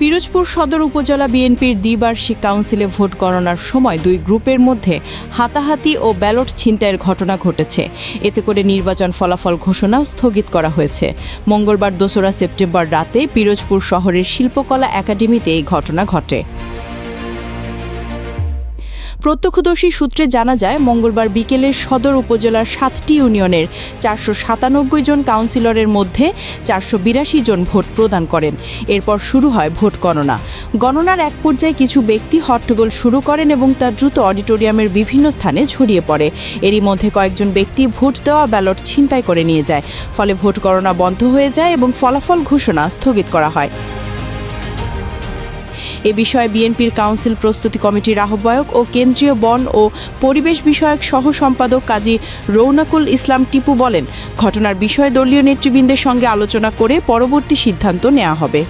পিরোজপুর সদর উপজেলা বিএনপির দ্বিবার্ষিক কাউন্সিলে ভোট গণনার সময় দুই গ্রুপের মধ্যে হাতাহাতি ও ব্যালট ছিনতাইয়ের ঘটনা ঘটেছে। এতে করে নির্বাচন ফলাফল ঘোষণা স্থগিত করা হয়েছে। মঙ্গলবার দোসরা সেপ্টেম্বর রাতে পিরোজপুর শহরের শিল্পকলা একাডেমিতে এই ঘটনা ঘটে। প্রত্যক্ষদর্শী সূত্রে জানা যায়, মঙ্গলবার বিকেলে সদর উপজেলার সাতটি ইউনিয়নের চারশো সাতানব্বই জন কাউন্সিলরের মধ্যে চারশো বিরাশি জন ভোট প্রদান করেন। এরপর শুরু হয় ভোট গণনা। গণনার এক পর্যায়ে কিছু ব্যক্তি হট্টগোল শুরু করেন এবং তার দ্রুত অডিটোরিয়ামের বিভিন্ন স্থানে ছড়িয়ে পড়ে। এরই মধ্যে কয়েকজন ব্যক্তি ভোট দেওয়া ব্যালট ছিনতাই করে নিয়ে যায়। ফলে ভোট গণনা বন্ধ হয়ে যায় এবং ফলাফল ঘোষণা স্থগিত করা হয়। এ বিষয়ে বিএনপির কাউন্সিল প্রস্তুতি কমিটির আহ্বায়ক ও কেন্দ্রীয় বন ও পরিবেশ বিষয়ক সহ সম্পাদক কাজী রৌনাকুল ইসলাম টিপু বলেন, ঘটনার বিষয়ে দলীয় নেতৃবৃন্দের সঙ্গে আলোচনা করে পরবর্তী সিদ্ধান্ত নেওয়া হবে।